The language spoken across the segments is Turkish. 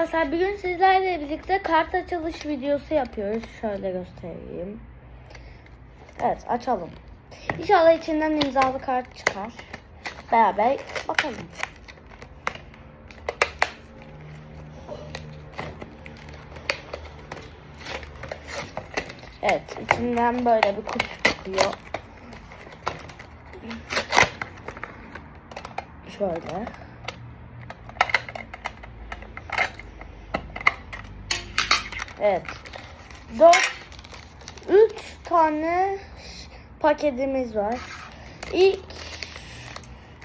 arkadaşlar bugün sizlerle birlikte kart açılış videosu yapıyoruz. Şöyle göstereyim. Evet açalım. İnşallah içinden imzalı kart çıkar. Beraber bakalım. Evet içinden böyle bir kutu çıkıyor. Şöyle. Evet. 4 3 tane paketimiz var. İlk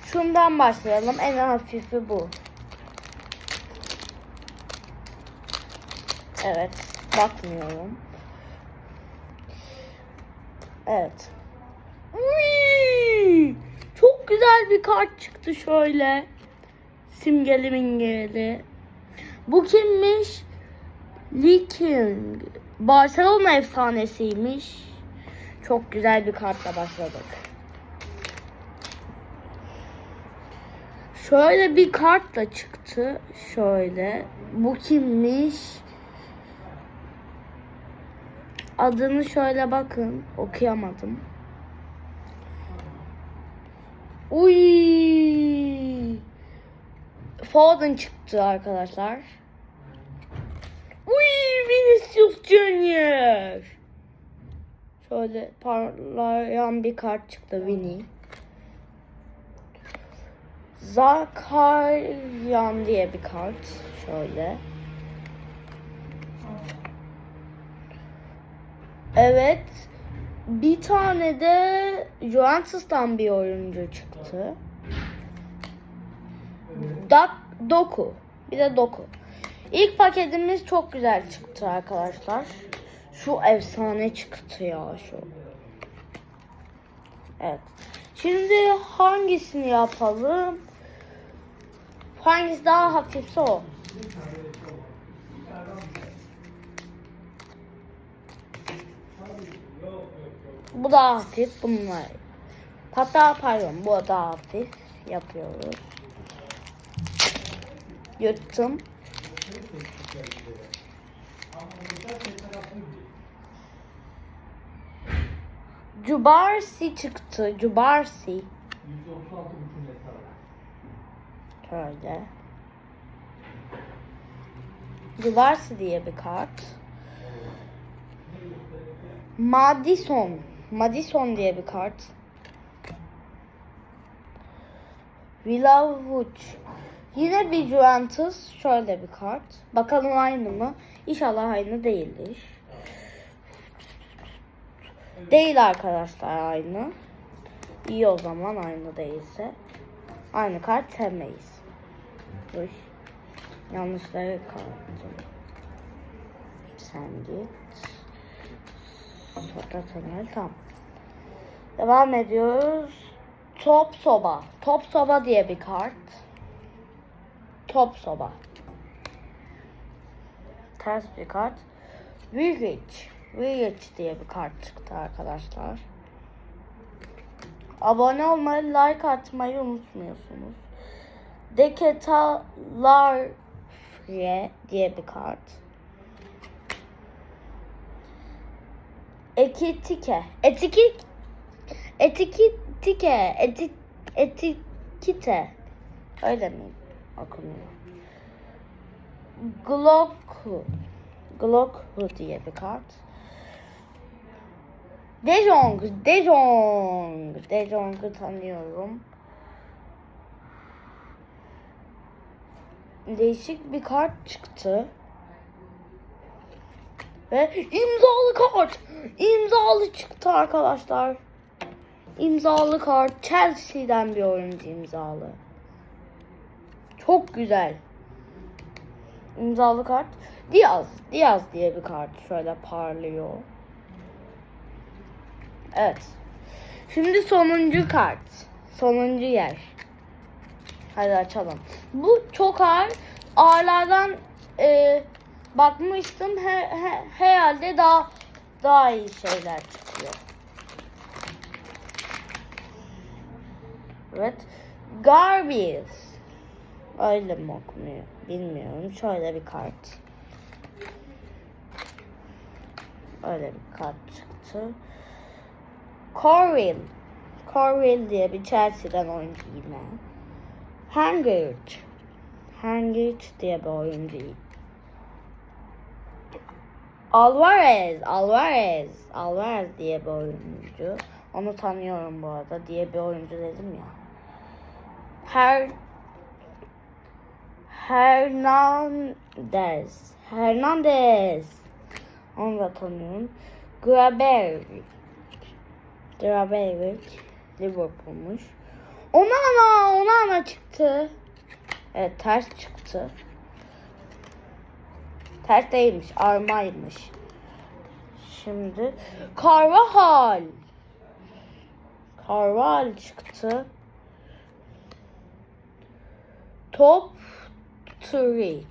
şundan başlayalım. En hafifi bu. Evet. Bakmıyorum. Evet. Uy! Çok güzel bir kart çıktı şöyle. Simgeli mingeli. Bu kimmiş? King. Barcelona efsanesiymiş. Çok güzel bir kartla başladık. Şöyle bir kart da çıktı. Şöyle. Bu kimmiş? Adını şöyle bakın. Okuyamadım. Uy! Foden çıktı arkadaşlar. Vinicius Junior. Şöyle parlayan bir kart çıktı Vini. Zakaryan diye bir kart. Şöyle. Evet. Bir tane de Juventus'tan bir oyuncu çıktı. Dak Doku. Bir de Doku. İlk paketimiz çok güzel çıktı arkadaşlar. Şu efsane çıktı ya şu. Evet. Şimdi hangisini yapalım? Hangisi daha hafifse o. Bu daha hafif bunlar. Hatta pardon bu daha hafif yapıyoruz. Yuttum. Cubarsi çıktı. Cubarsi. Şöyle. Cubarsi diye bir kart. Madison. Madison diye bir kart. Vlahovic. Yine bir Juventus. Şöyle bir kart. Bakalım aynı mı? İnşallah aynı değildir. Değil arkadaşlar aynı. İyi o zaman aynı değilse. Aynı kart sevmeyiz. Uy. Yanlışları kaldım. Sen git. Sonra temel tamam. Devam ediyoruz. Top soba. Top soba diye bir kart. Top soba. Ters bir kart. Village. Village diye bir kart çıktı arkadaşlar. Abone olmayı, like atmayı unutmuyorsunuz. Deketalar diye bir kart. Ekitike. Etikit Etikitike. Eti, etikite. Öyle mi okunuyor? Glock Glock diye bir kart. De Jong, De Jong. De Jong'u tanıyorum. Değişik bir kart çıktı. Ve imzalı kart. İmzalı çıktı arkadaşlar. İmzalı kart. Chelsea'den bir oyuncu imzalı. Çok güzel. İmzalı kart. Diaz. Diaz diye bir kart. Şöyle parlıyor. Evet. Şimdi sonuncu kart. Sonuncu yer. Hadi açalım. Bu çok ağır. Ağırlardan e, bakmıştım. He, he, herhalde daha daha iyi şeyler çıkıyor. Evet. Garbies. Öyle mi okunuyor? bilmiyorum. Şöyle bir kart. Öyle bir kart çıktı. Corwin. Corwin diye bir Chelsea'den oyuncu yine. Hangert. Hangert diye bir oyuncu. Alvarez. Alvarez. Alvarez diye bir oyuncu. Onu tanıyorum bu arada diye bir oyuncu dedim ya. Her Hernandez. Hernandez. Onu da tanıyorum. Graberg. Graberg. Liverpool'muş. Onana, Onana çıktı. Evet ters çıktı. Ters değilmiş, armaymış. Şimdi Carvajal. Carvajal çıktı. Top 3.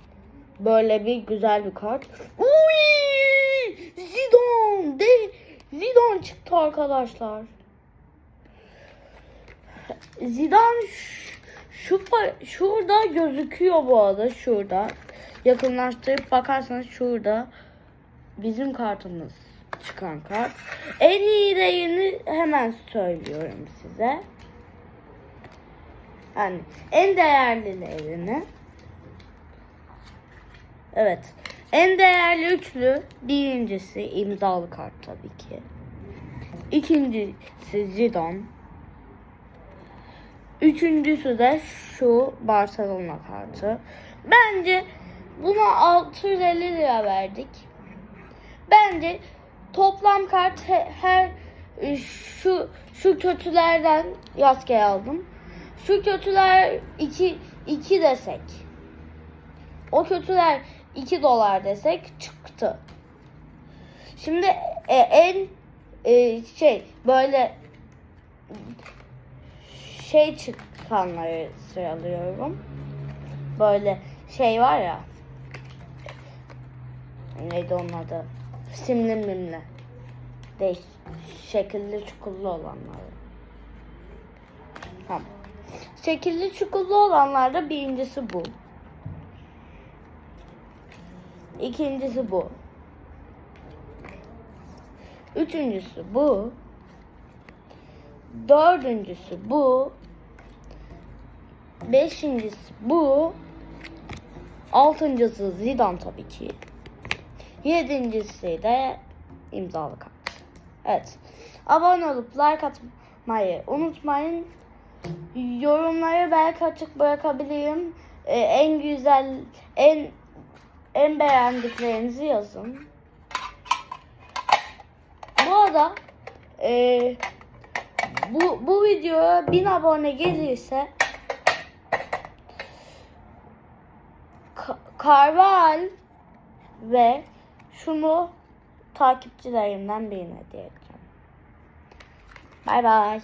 Böyle bir güzel bir kart. Uy! Zidane! De Zidane çıktı arkadaşlar. Zidane şu şurada gözüküyor bu arada şurada. Yakınlaştırıp bakarsanız şurada bizim kartımız çıkan kart. En iyi değerini hemen söylüyorum size. Yani en değerlilerini. Evet. En değerli üçlü birincisi imzalı kart tabii ki. İkincisi Zidane. Üçüncüsü de şu Barcelona kartı. Bence buna 650 lira verdik. Bence toplam kart he- her e, şu şu kötülerden rastgele aldım. Şu kötüler 2 2 desek. O kötüler 2 dolar desek çıktı. Şimdi e, en e, şey böyle şey çıkanları sıralıyorum. Böyle şey var ya. Neydi onun adı? Simli mimli. Değil. Şekilli çukurlu olanları. Tamam. Şekilli çukurlu olanlarda birincisi bu. İkincisi bu. Üçüncüsü bu. Dördüncüsü bu. Beşincisi bu. Altıncısı Zidane tabii ki. Yedincisi de imzalı kart. Evet. Abone olup like atmayı unutmayın. Yorumları belki açık bırakabilirim. Ee, en güzel, en en beğendiklerinizi yazın. Bu arada e, bu, bu videoya 1000 abone gelirse Ka- Karval ve şunu takipçilerimden birine hediye edeceğim. Bay bay.